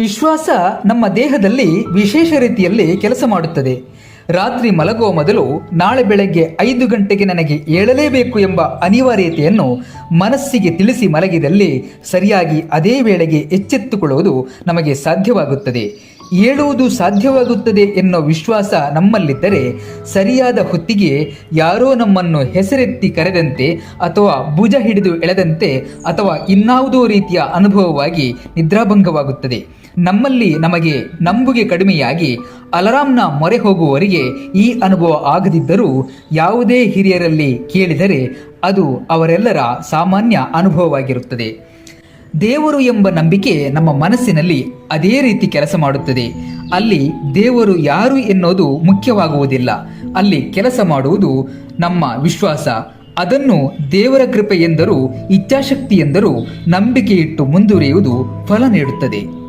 ವಿಶ್ವಾಸ ನಮ್ಮ ದೇಹದಲ್ಲಿ ವಿಶೇಷ ರೀತಿಯಲ್ಲಿ ಕೆಲಸ ಮಾಡುತ್ತದೆ. ರಾತ್ರಿ ಮಲಗುವ ಮೊದಲು ನಾಳೆ ಬೆಳಗ್ಗೆ ಐದು ಗಂಟೆಗೆ ನನಗೆ ಏಳಲೇಬೇಕು ಎಂಬ ಅನಿವಾರ್ಯತೆಯನ್ನು ಮನಸ್ಸಿಗೆ ತಿಳಿಸಿ ಮಲಗಿದಲ್ಲಿ ಸರಿಯಾಗಿ ಅದೇ ವೇಳೆಗೆ ಎಚ್ಚೆತ್ತುಕೊಳ್ಳುವುದು ನಮಗೆ ಸಾಧ್ಯವಾಗುತ್ತದೆ. ಏಳುವುದು ಸಾಧ್ಯವಾಗುತ್ತದೆ ಎನ್ನೋ ವಿಶ್ವಾಸ ನಮ್ಮಲ್ಲಿದ್ದರೆ ಸರಿಯಾದ ಹೊತ್ತಿಗೆ ಯಾರೋ ನಮ್ಮನ್ನು ಹೆಸರೆತ್ತಿ ಕರೆದಂತೆ ಅಥವಾ ಭುಜ ಹಿಡಿದು ಎಳೆದಂತೆ ಅಥವಾ ಇನ್ನಾವುದೋ ರೀತಿಯ ಅನುಭವವಾಗಿ ನಿದ್ರಾಭಂಗವಾಗುತ್ತದೆ. ನಮ್ಮಲ್ಲಿ ನಮಗೆ ನಂಬುಗೆ ಕಡಿಮೆಯಾಗಿ ಅಲರಾಮ್ನ ಮೊರೆ ಹೋಗುವವರಿಗೆ ಈ ಅನುಭವ ಆಗದಿದ್ದರೂ ಯಾವುದೇ ಹಿರಿಯರಲ್ಲಿ ಕೇಳಿದರೆ ಅದು ಅವರೆಲ್ಲರ ಸಾಮಾನ್ಯ ಅನುಭವವಾಗಿರುತ್ತದೆ. ದೇವರು ಎಂಬ ನಂಬಿಕೆ ನಮ್ಮ ಮನಸ್ಸಿನಲ್ಲಿ ಅದೇ ರೀತಿ ಕೆಲಸ ಮಾಡುತ್ತದೆ. ಅಲ್ಲಿ ದೇವರು ಯಾರು ಎನ್ನೋದು ಮುಖ್ಯವಾಗುವುದಿಲ್ಲ. ಅಲ್ಲಿ ಕೆಲಸ ಮಾಡುವುದು ನಮ್ಮ ವಿಶ್ವಾಸ. ಅದನ್ನು ದೇವರ ಕೃಪೆ ಎಂದರೂ, ಇಚ್ಛಾಶಕ್ತಿ ಎಂದರೂ ನಂಬಿಕೆ ಇಟ್ಟು ಮುಂದುವರಿಯುವುದು ಫಲ ನೀಡುತ್ತದೆ.